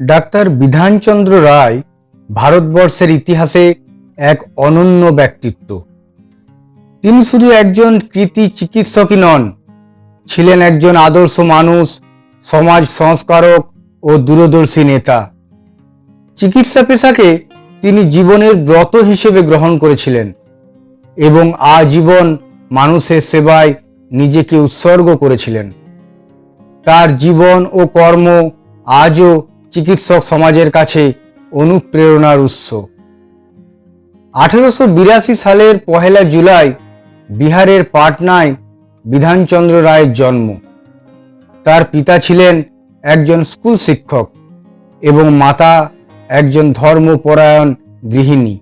Doctor Bidhanchandra রায় ভারতবর্ষের ইতিহাসে এক অনন্য ব্যক্তিত্ব। তিনি শুধু একজন কৃতি চিকিৎসকই নন, ছিলেন একজন আদর্শ মানুষ, সমাজ সংস্কারক ও দূরদর্শী নেতা। চিকিৎসা পেশাকে তিনি জীবনের ব্রত হিসেবে গ্রহণ করেছিলেন এবং আজীবন মানুষের সেবায় নিজেকে উৎসর্গ করেছিলেন। তার জীবন ও কর্ম আজও চিকিৎসক সমাজের কাছে অনুপ্রেরণার উৎস। আঠেরোশো বিরাশি সালের পহেলা জুলাই বিহারের পাটনায় বিধানচন্দ্র রায়ের জন্ম। তার পিতা ছিলেন একজন স্কুল শিক্ষক এবং মাতা একজন ধর্মপরায়ণ গৃহিণী।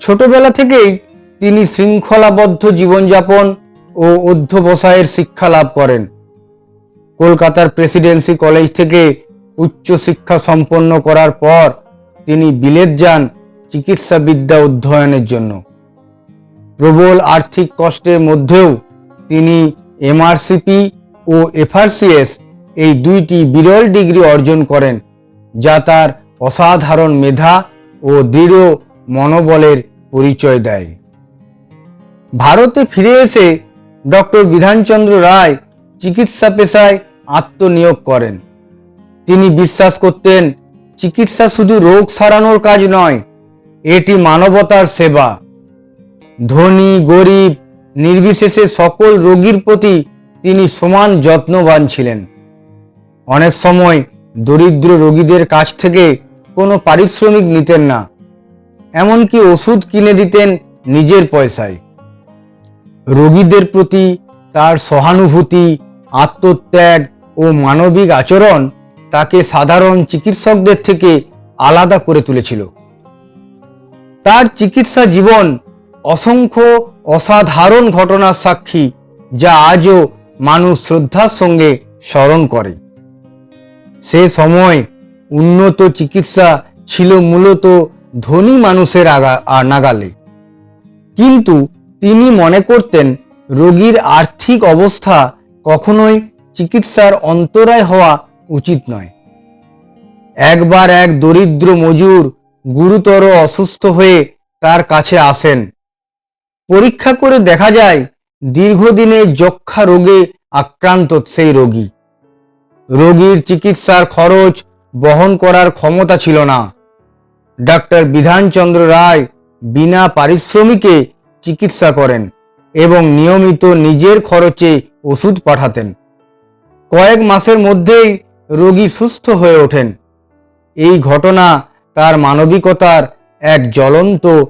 ছোটবেলা থেকেই তিনি শৃঙ্খলাবদ্ধ জীবনযাপন ও অধ্যবসায়ের শিক্ষা লাভ করেন। কলকাতার প্রেসিডেন্সি কলেজ থেকে উচ্চশিক্ষা সম্পন্ন করার পর তিনি বিলেত যান চিকিৎসা বিদ্যা অধ্যয়নের জন্য। প্রবল আর্থিক কষ্টের মধ্যেও তিনি এমআরসিপি ও এফআরসিএস এই দুইটি বিরল ডিগ্রি অর্জন করেন, যা তার অসাধারণ মেধা ও দৃঢ় মনোবলের পরিচয় দেয়। ভারতে ফিরে এসে ডক্টর বিধানচন্দ্র রায় চিকিৎসা পেশায় আত্মনিয়োগ করেন। তিনি বিশ্বাস করতেন, চিকিৎসা শুধু রোগ সারানোর কাজ নয়, এটি মানবতার সেবা। ধনী, গরিব, নির্বিশেষে সকল রোগীর প্রতি তিনি সমান যত্নবান ছিলেন। অনেক সময় দরিদ্র রোগীদের কাছ থেকে কোনো পারিশ্রমিক নিতেন না, এমনকি ওষুধ কিনে দিতেন নিজের পয়সায়। রোগীদের প্রতি তার সহানুভূতি, আত্মত্যাগ ও মানবিক আচরণ তাকে সাধারণ চিকিৎসকদের থেকে আলাদা করে তুলেছিল। তার চিকিৎসা জীবন অসংখ্য অসাধারণ ঘটনার সাক্ষী যা আজও মানুষ শ্রদ্ধার সঙ্গে স্মরণ করে। সে সময় উন্নত চিকিৎসা ছিল মূলত ধনী মানুষের আগা নাগালে। কিন্তু তিনি মনে করতেন রোগীর আর্থিক অবস্থা কখনোই চিকিৎসার অন্তরায় হওয়া উচিত নয়। একবার এক দরিদ্র মজুর গুরুতর অসুস্থ হয়ে তার কাছে আসেন। পরীক্ষা করে দেখা যায়, দীর্ঘদিনে যক্ষা রোগে আক্রান্ত সেই রোগী। রোগীর চিকিৎসার খরচ বহন করার ক্ষমতা ছিল না। ডাক্তার বিধানচন্দ্র রায় বিনা পারিশ্রমিকে চিকিৎসা করেন এবং নিয়মিত নিজের খরচে ওষুধ পাঠাতেন। কয়েক মাসের মধ্যেই রোগী সুস্থ হয়ে ওঠেন। এই ঘটনা তার মানবিকতার এক জ্বলন্ত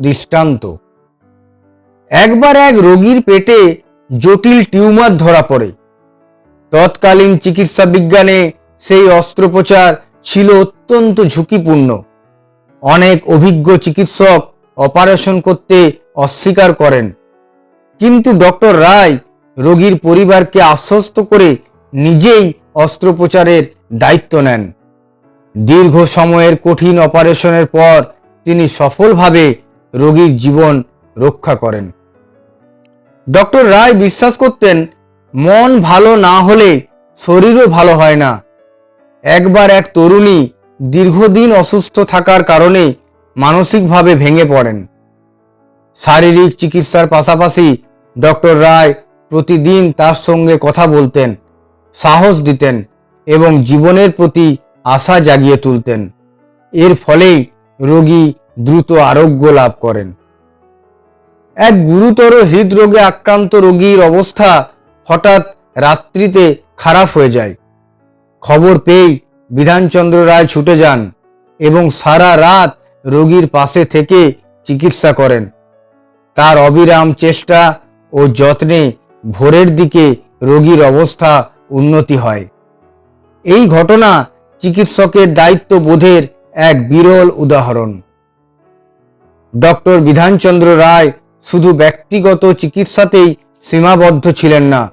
দৃষ্টান্ত। একবার এক রোগীর পেটে জটিল টিউমার ধরা পড়ে। তৎকালীন চিকিৎসা বিজ্ঞানে সেই অস্ত্রোপচার ছিল অত্যন্ত ঝুঁকিপূর্ণ। অনেক অভিজ্ঞ চিকিৎসক অপারেশন করতে অস্বীকার করেন। কিন্তু ডক্টর রায় রোগীর পরিবারকে আশ্বস্ত করে নিজেই অস্ত্রোপচারের দায়িত্ব নেন। দীর্ঘ সময়ের কঠিন অপারেশনের পর তিনি সফলভাবে রোগীর জীবন রক্ষা করেন। ডক্টর রায় বিশ্বাস করতেন, মন ভালো না হলে শরীরও ভালো হয় না। একবার এক তরুণী দীর্ঘদিন অসুস্থ থাকার কারণে মানসিকভাবে ভেঙে পড়েন। শারীরিক চিকিৎসার পাশাপাশি ডক্টর রায় প্রতিদিন তার সঙ্গে কথা বলতেন। সাহস দিতেন এবং জীবনের প্রতি আশা জাগিয়ে তুলতেন। এর ফলেই রোগী দ্রুত আরোগ্য লাভ করেন। এক গুরুতর হৃদরোগে আক্রান্ত রোগীর অবস্থা হঠাৎ রাত্রিতে খারাপ হয়ে যায়। খবর পেয়েই বিধানচন্দ্র রায় ছুটে যান এবং সারা রাত রোগীর পাশে থেকে চিকিৎসা করেন। তার অবিরাম চেষ্টা ও যত্নে ভোরের দিকে রোগীর অবস্থা উন্নতি হয়। এই ঘটনা চিকিৎসকের দায়িত্ববোধের এক বিরল উদাহরণ। ডক্টর বিধানচন্দ্র রায় শুধু ব্যক্তিগত চিকিৎসাতেই সীমাবদ্ধ ছিলেন না।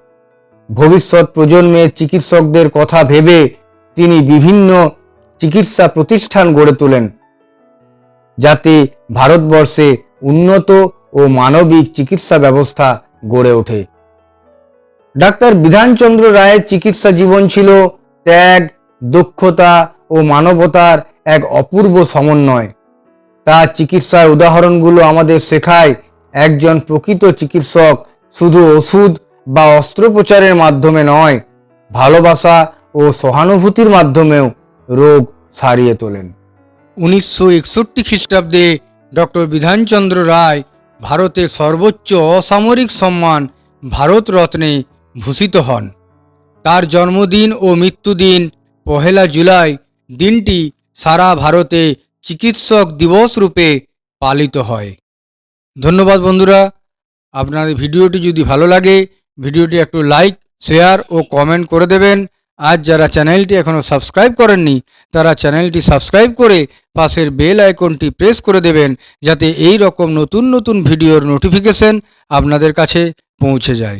ভবিষ্যৎ প্রজন্মের চিকিৎসকদের কথা ভেবে তিনি বিভিন্ন চিকিৎসা প্রতিষ্ঠান গড়ে তোলেন। যাতে ভারতবর্ষে উন্নত ও মানবিক চিকিৎসা ব্যবস্থা গড়ে ওঠে। ডাক্তার বিধানচন্দ্র রায়ের চিকিৎসা জীবন ছিল ত্যাগ, দক্ষতা ও মানবতার এক অপূর্ব সমন্বয়। তার চিকিৎসার উদাহরণগুলো আমাদের শেখায় একজন প্রকৃত চিকিৎসক শুধু ওষুধ বা অস্ত্রোপচারের মাধ্যমে নয়, ভালোবাসা ও সহানুভূতির মাধ্যমেও রোগ সারিয়ে তোলেন। উনিশশো একষট্টি খ্রিস্টাব্দে ডক্টর বিধানচন্দ্র রায় ভারতের সর্বোচ্চ অসামরিক সম্মান ভারত রত্নে ভূষিত হন। তার জন্মদিন ও মৃত্যুদিন পহেলা জুলাই দিনটি সারা ভারতে চিকিৎসক দিবস রূপে পালিত হয়। ধন্যবাদ বন্ধুরা। আপনার ভিডিওটি যদি ভালো লাগে, ভিডিওটি একটু লাইক, শেয়ার ও কমেন্ট করে দেবেন। আজ যারা চ্যানেলটি এখনও সাবস্ক্রাইব করেননি, তারা চ্যানেলটি সাবস্ক্রাইব করে পাশের বেল আইকনটি প্রেস করে দেবেন, যাতে এই রকম নতুন নতুন ভিডিওর নোটিফিকেশন আপনাদের কাছে পৌঁছে যায়।